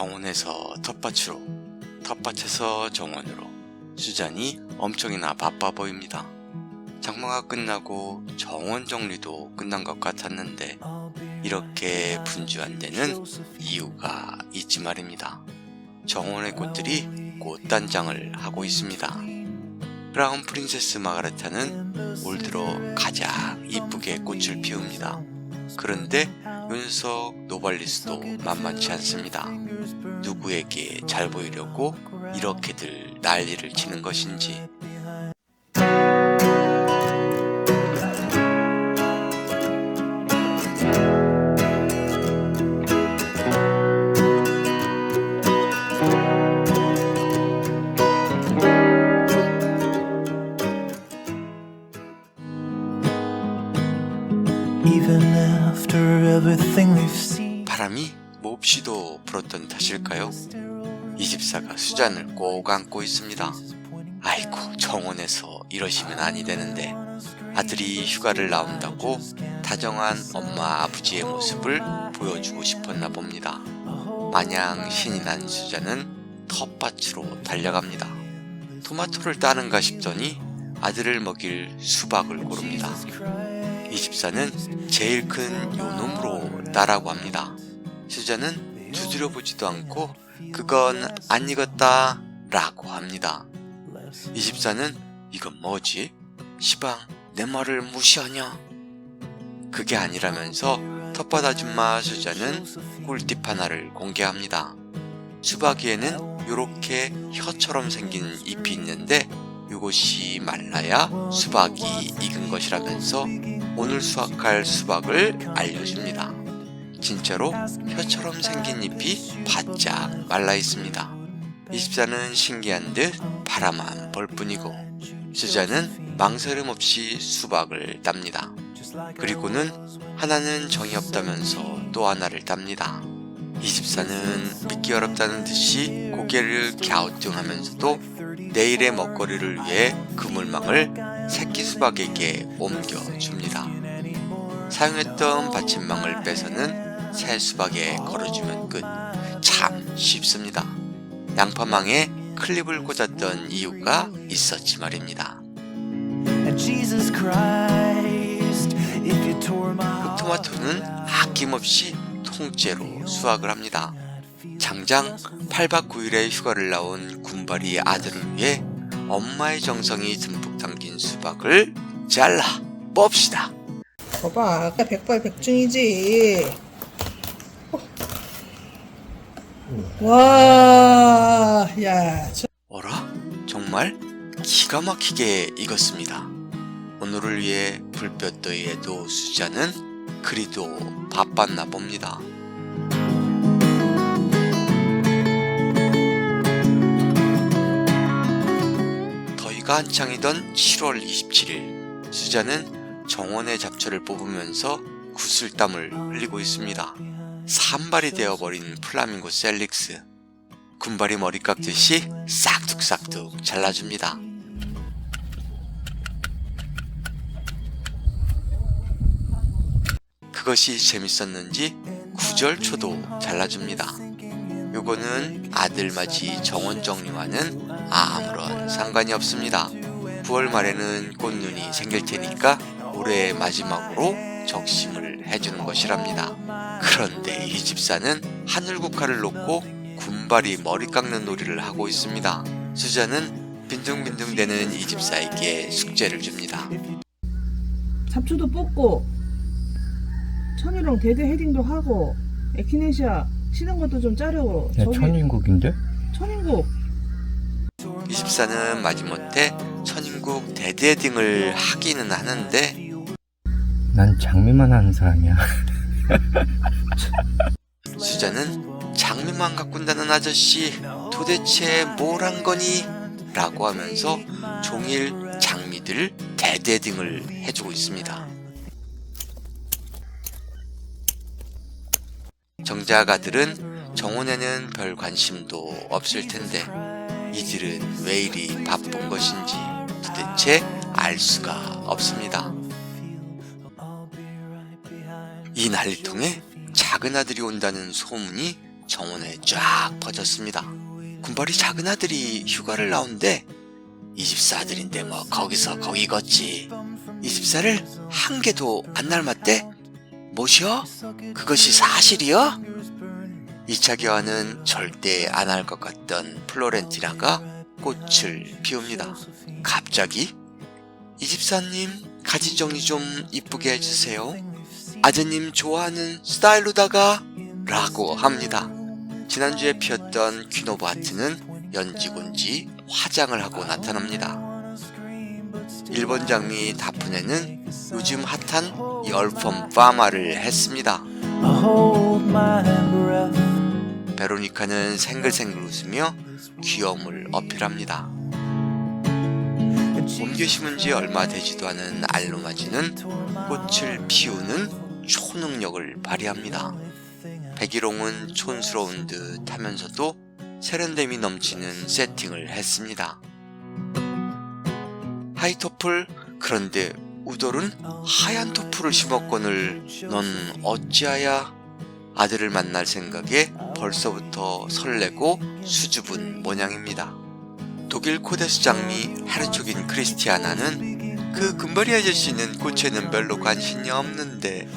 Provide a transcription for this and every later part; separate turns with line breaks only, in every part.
정원에서 텃밭으로, 텃밭에서 정원으로 수잔이 엄청이나 바빠 보입니다. 장마가 끝나고 정원 정리도 끝난 것 같았는데 이렇게 분주한 데는 이유가 있지 말입니다. 정원의 꽃들이 꽃단장을 하고 있습니다. 크라운 프린세스 마가레타는 올 들어 가장 이쁘게 꽃을 피웁니다. 그런데 요 녀석 노발리스도 만만치 않습니다. 누구에게 잘 보이려고 이렇게들 난리를 치는 것인지 불었던 탓일까요? 이 집사가 수잔을 꼭 안고 있습니다. 아이고 정원에서 이러시면 아니 되는데 아들이 휴가를 나온다고 다정한 엄마 아버지의 모습을 보여주고 싶었나 봅니다. 마냥 신이 난 수잔은 텃밭으로 달려갑니다. 토마토를 따는가 싶더니 아들을 먹일 수박을 고릅니다. 이 집사는 제일 큰 요놈으로 따라고 합니다. 수자는 두드려 보지도 않고 그건 안 익었다 라고 합니다. 이 집사는 이건 뭐지? 시방 내 말을 무시하냐? 그게 아니라면서 텃밭 아줌마 수자는 꿀팁 하나를 공개합니다. 수박이에는 요렇게 혀처럼 생긴 잎이 있는데 요것이 말라야 수박이 익은 것이라면서 오늘 수확할 수박을 알려줍니다. 진짜로 혀처럼 생긴 잎이 바짝 말라 있습니다. 24는 신기한 듯 바라만 볼 뿐이고 수자는 망설임 없이 수박을 땁니다. 그리고는 하나는 정이 없다면서 또 하나를 땁니다. 24는 믿기 어렵다는 듯이 고개를 갸우뚱하면서도 내일의 먹거리를 위해 그물망을 새끼 수박에게 옮겨줍니다. 사용했던 받침망을 빼서는 새 수박에 걸어주면 끝. 참 쉽습니다. 양파망에 클립을 꽂았던 이유가 있었지 말입니다. 그 토마토는 아낌없이 통째로 수확을 합니다. 장장 8박 9일의 휴가를 나온 군발이 아들을 위해 엄마의 정성이 듬뿍 담긴 수박을 잘라 봅시다.
봐봐 아까 백발 백중이지 와야
어라? 정말 기가 막히게 익었습니다. 오늘을 위해 불볕더위에도 수자는 그리도 바빴나 봅니다. 더위가 한창이던 7월 27일 수자는 정원의 잡초를 뽑으면서 구슬땀을 흘리고 있습니다. 산발이 되어버린 플라밍고 셀릭스 군발이 머리 깎듯이 싹둑싹둑 잘라줍니다. 그것이 재밌었는지 구절초도 잘라줍니다. 요거는 아들맞이 정원 정리와는 아무런 상관이 없습니다. 9월 말에는 꽃눈이 생길 테니까 올해 마지막으로 적심을 해주는 것이랍니다. 그런데 이 집사는 하늘 국화를 놓고 군발이 머리 깎는 놀이를 하고 있습니다. 수자는 빈둥빈둥대는 이 집사에게 숙제를 줍니다.
잡초도 뽑고 천이랑 대대 헤딩도 하고 에키네시아 쉬는 것도 좀 자르고
야,
저기
천인국인데?
천인국
이 집사는 마지못해 천인국 대대딩을 하기는 하는데
난 장미만 하는 사람이야.
수자는 장미만 가꾼다는 아저씨 도대체 뭘 한 거니? 라고 하면서 종일 장미들 대대등을 해주고 있습니다. 정작 아들은 정원에는 별 관심도 없을 텐데 이들은 왜 이리 바쁜 것인지 도대체 알 수가 없습니다. 이 난리통에 작은 아들이 온다는 소문이 정원에 쫙 퍼졌습니다. 군발이 작은 아들이 휴가를 나온대. 이 집사 아들인데 뭐 거기서 거기 걷지. 이 집사를 한 개도 안 닮았대? 뭐시여? 그것이 사실이여? 2차 교환은 절대 안 할 것 같던 플로렌티나가 꽃을 피웁니다. 갑자기 이 집사님 가지 정리 좀 이쁘게 해주세요. 아드님 좋아하는 스타일로다가 라고 합니다. 지난주에 피었던 퀴노브 하트는 연지곤지 화장을 하고 나타납니다. 일본 장미 다프네는 요즘 핫한 열펌 파마를 했습니다. 베로니카는 생글생글 웃으며 귀여움을 어필합니다. 옮겨 심은 지 얼마 되지도 않은 알로마지는 꽃을 피우는 초능력을 발휘합니다. 백일홍은 촌스러운 듯 하면서도 세련됨이 넘치는 세팅을 했습니다. 하이토플 그런데 우돌은 하얀 토플을 심었거늘 넌 어찌하야 아들을 만날 생각에 벌써부터 설레고 수줍은 모양입니다. 독일 코데스 장미 헤르초긴 크리스티아나는 그 금발이 아저씨는 꽃에는 별로 관심이 없는데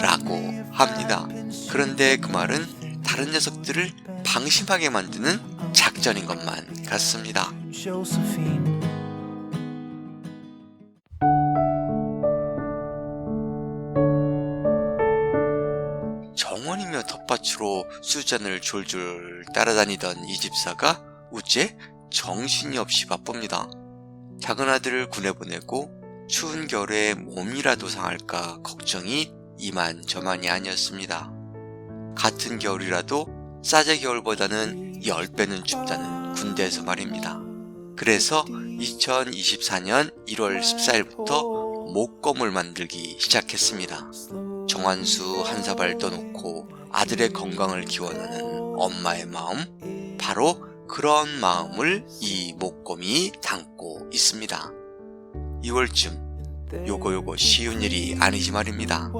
라고 합니다. 그런데 그 말은 다른 녀석들을 방심하게 만드는 작전인 것만 같습니다. 정원이며 텃밭으로 수잔을 졸졸 따라다니던 이 집사가 우째 정신이 없이 바쁩니다. 작은 아들을 군에 보내고 추운 겨울에 몸이라도 상할까 걱정이 이만 저만이 아니었습니다. 같은 겨울이라도 싸제 겨울보다는 10배는 춥다는 군대에서 말입니다. 그래서 2024년 1월 14일부터 목검을 만들기 시작했습니다. 정한수 한 사발 떠놓고 아들의 건강을 기원하는 엄마의 마음, 바로 그런 마음을 이 목검이 담고 있습니다. 2월쯤 요거 요거 쉬운 일이 아니지 말입니다.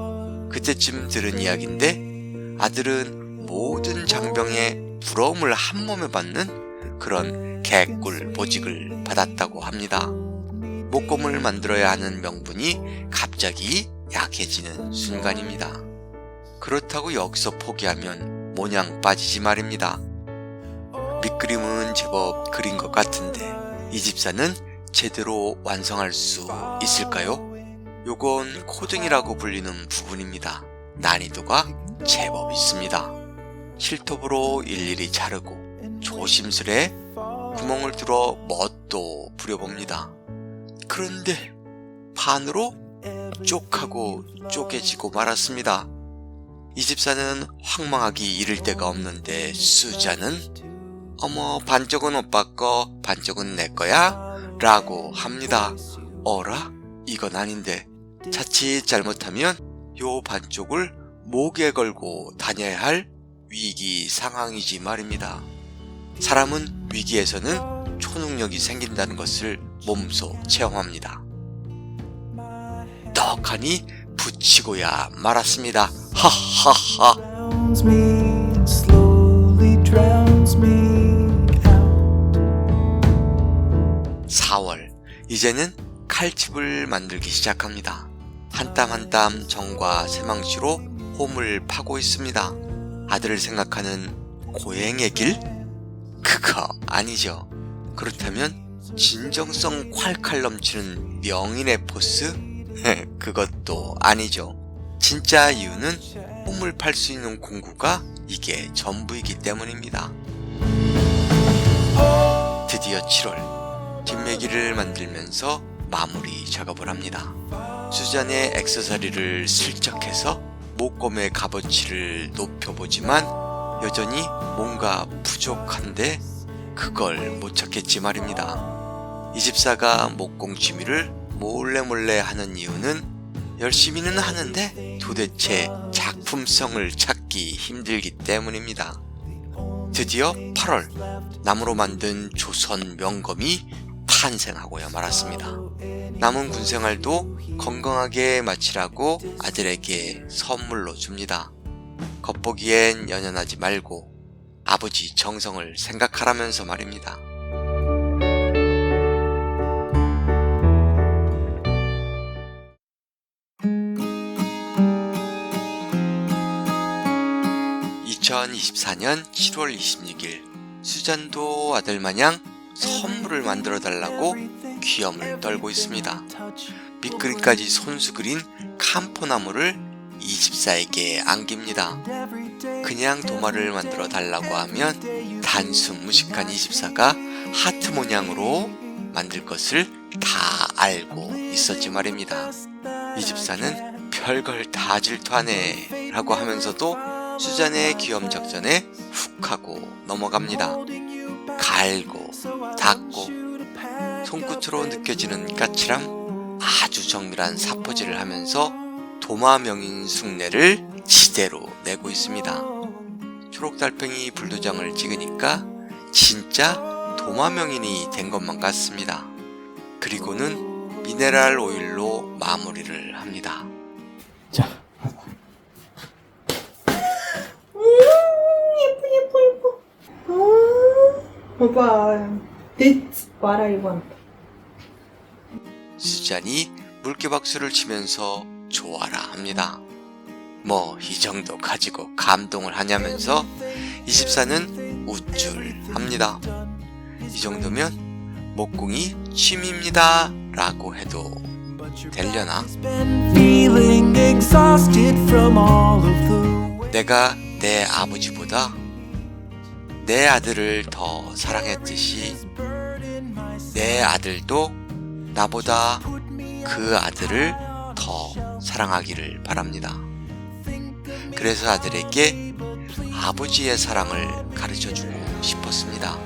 그때쯤 들은 이야기인데 아들은 모든 장병의 부러움을 한 몸에 받는 그런 개꿀 보직을 받았다고 합니다. 목검을 만들어야 하는 명분이 갑자기 약해지는 순간입니다. 그렇다고 여기서 포기하면 모냥 빠지지 말입니다. 밑그림은 제법 그린 것 같은데 이 집사는 제대로 완성할 수 있을까요? 요건 코딩이라고 불리는 부분입니다. 난이도가 제법 있습니다. 실톱으로 일일이 자르고 조심스레 구멍을 뚫어 멋도 부려봅니다. 그런데 반으로 쪽하고 쪼개지고 말았습니다. 이 집사는 황망하기 이를 데가 없는데 수자는 어머 반쪽은 오빠 거 반쪽은 내 거야 라고 합니다. 어라? 이건 아닌데 자칫 잘못하면 요 반쪽을 목에 걸고 다녀야 할 위기 상황이지 말입니다. 사람은 위기에서는 초능력이 생긴다는 것을 몸소 체험합니다. 떡하니 붙이고야 말았습니다. 하하하.
Drowns me and slowly drowns me out.
4월 이제는 칼집을 만들기 시작합니다. 한 땀 한 땀 정과 새망치로 홈을 파고 있습니다. 아들을 생각하는 고행의 길? 그거 아니죠. 그렇다면 진정성 콸콸 넘치는 명인의 포스? 그것도 아니죠. 진짜 이유는 홈을 팔 수 있는 공구가 이게 전부이기 때문입니다. 드디어 7월 뒷매기를 만들면서 마무리 작업을 합니다. 수잔의 액세서리를 슬쩍 해서 목검의 값어치를 높여보지만 여전히 뭔가 부족한데 그걸 못 찾겠지 말입니다. 이 집사가 목공 취미를 몰래 몰래 하는 이유는 열심히는 하는데 도대체 작품성을 찾기 힘들기 때문입니다. 드디어 8월 나무로 만든 조선 명검이 탄생하고야 말았습니다. 남은 군생활도 건강하게 마치라고 아들에게 선물로 줍니다. 겉보기엔 연연하지 말고 아버지 정성을 생각하라면서 말입니다. (2024년 7월 26일) 수잔도 아들 마냥 선물을 만들어 달라고 귀염을 떨고 있습니다. 밑그림까지 손수 그린 캄포나무를 이 집사에게 안깁니다. 그냥 도마를 만들어 달라고 하면 단순 무식한 이 집사가 하트 모양으로 만들 것을 다 알고 있었지 말입니다. 이 집사는 별걸 다 질투하네 라고 하면서도 수잔의 귀염 작전에 훅 하고 넘어갑니다. 갈고 닦고 손끝으로 느껴지는 까칠함 아주 정밀한 사포질을 하면서 도마 명인 숭례를 지대로 내고 있습니다. 초록달팽이 불도장을 찍으니까 진짜 도마 명인이 된 것만 같습니다. 그리고는 미네랄 오일로 마무리를 합니다.
자,
오빠, that's what I want.
수잔이 물개 박수를 치면서 좋아라 합니다. 뭐 이 정도 가지고 감동을 하냐면서 24는 우쭐합니다. 이 정도면 목공이 취미입니다 라고 해도 되려나? 내가 내 아버지보다 내 아들을 더 사랑했듯이 내 아들도 나보다 그 아들을 더 사랑하기를 바랍니다. 그래서 아들에게 아버지의 사랑을 가르쳐 주고 싶었습니다.